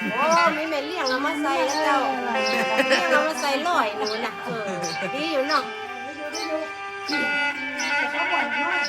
โอ้ไม่แม่เลี้ยงเอามาใส่แล้วเจ้าเลี้ยงเอามาใส่ลอยหนูน่ะเออดีอยู่เนาะเขาบ่นมาก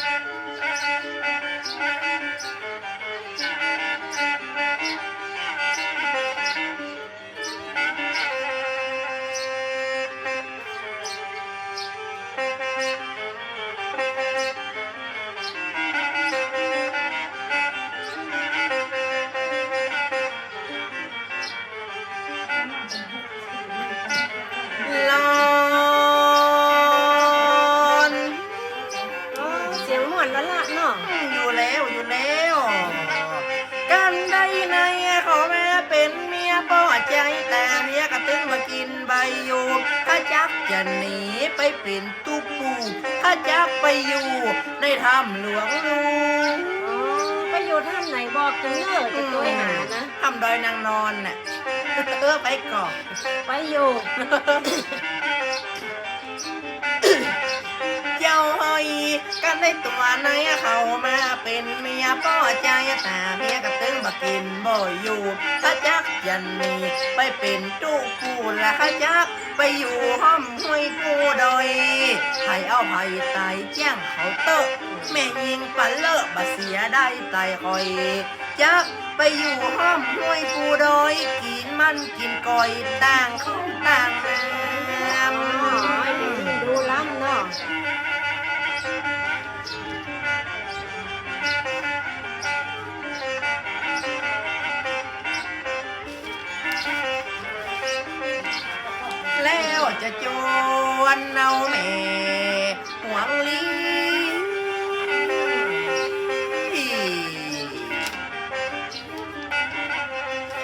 จักจะหนีไปเป็นตุ๊ปูถ้าจักไปอยู่ ในถ้ำหลวงลุงอ๋อไปอยู่ท่านไหนบอกกันเนอะจะตัวหานะ ถ้ำดอยนางนอนน่ะเออไปก่อนไปอยู่ เจ้าเฮยกันได้ตัวไหนเขามาเป็นเมียป้อใจแต่เมียก็ตึงมากินบ่อยู่ถ้าจัก ยันนีไปเป็นตู้กูและข้าจักไปอยู่ห้อมห้วยกูดอยให้เอาไผ่ไตแจ้งเขาเตอะแม่ยิงปันเลอะบาเสียได้ไตคอยจักไปอยู่ห้อมห้วยกูดอย กินมันกินก่อยต่างเขาต่างน้อ๋อำไอ้ดูดูล้ำเนาะ จะจวนเอาแม่หวังลี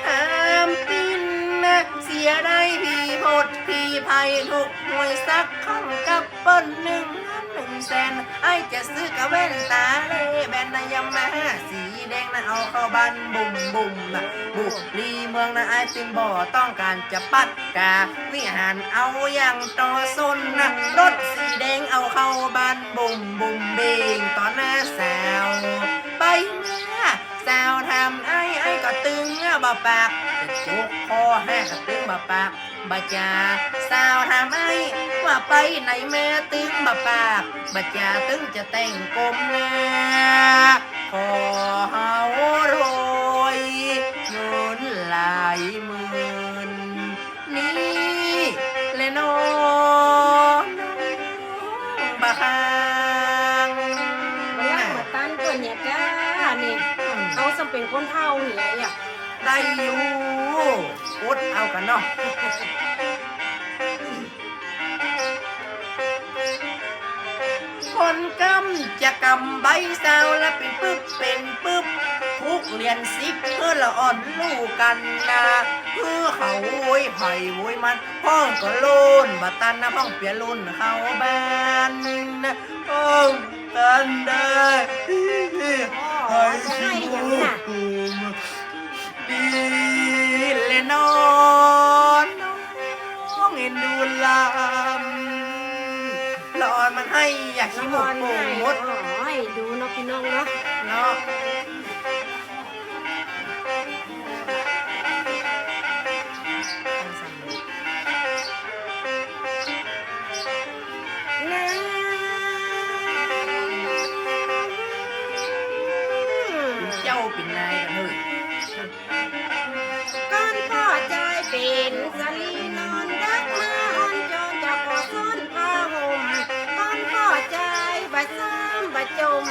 อามปินนะเสียได้พี่หมดพี่ภัยทุกหน่วยสักข้งกับเปิ้นหนึ่ง หนึ่งแสนไอจะซื้อกระเว้นตาเล่แบนนายามาสีแดงนะเอาเข้าบ้านบุ่มบุ่มนะบุรีเมืองนะไอติมบ่ต้องการจะปัดกาวิหารเอาอย่างต่อซนนะรถสีแดงเอาเข้าบ้านบุ่มบุ่มเบงต่อหน้าสาวไปมาสาวทำไอ้ไอ้ก็ตึงบ่ปากจะจุกคอแห้ก็ตึงบ่ปากบ่จาสาวทำไอ้ ว่าไปไหนแม่ตึงบ่ปากบ่จาตึงจะแต่งกลมหน้าขอเฮารวยเงินหลายหมื่นนี่เลยน้องบ่คางเวลามาตั้นตัวเนี่ยก้านี่เขาสำเป็นคนเท่าเนี่ยอะได้อยู่อดเอากันเนาะ คนกำจะกำใบสาวและเป็นปึ๊บเป็นปึ๊บทุกเรียนสิกเพื่อละอ่อนลูกกันนะเพื่อเขาโวยไผ่โวยมันห้องก็ลุนบัตันนะห้องเปียรุนเขาแบนนะห้องกันได้อ๋อจะให้อย่ ละอ่อนมันให้อยากขี้หมกโป่งมดอ๋อให้ดูนาะพี่น้องเนาะเนาะเจ้าเป็นนายกันเลย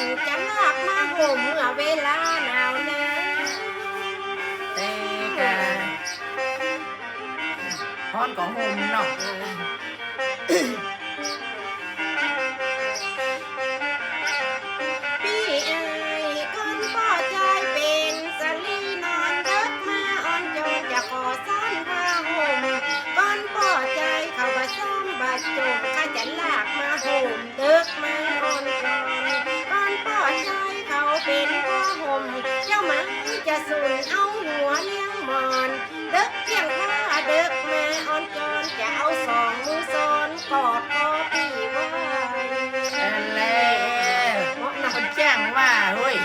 จมจะลากมาห่มเมื่อเวลาหนาวหนาวแต่กะพอนของโฮมเนาะ มัจะสูนเอาหัวเลี้ยงมอน เด็กเที่ยงข้าเด็กแม่อ่อนจอนจะเอาสองมือซ้อนกอดคอพี่ไว้นั่นแหละคนแจ้งว่าเฮ้ย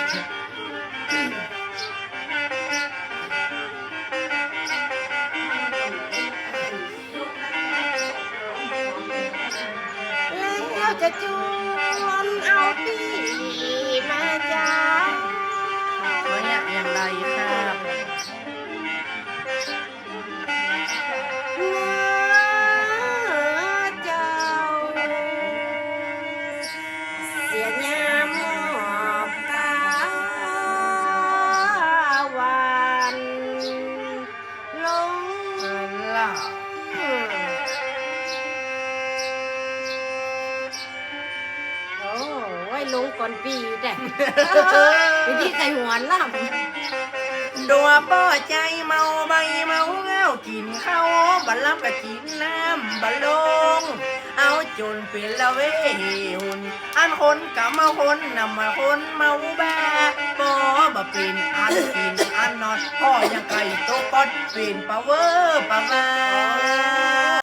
แล้วจะจู อย่างไรครั อนปีแต่วิธีใส่หัวล่ดัวป้อใจเมาใบเมาเงากินข้าวบัลลับกับกินน้ำบัลลง เอาจนเป็นละเวหุนอันคนกับมาคนนำมาคนเมาแบปอบะเป็นอันกินอันนอนพ่อยังไก่โตกอดเป็นปะเวอร์ปะมา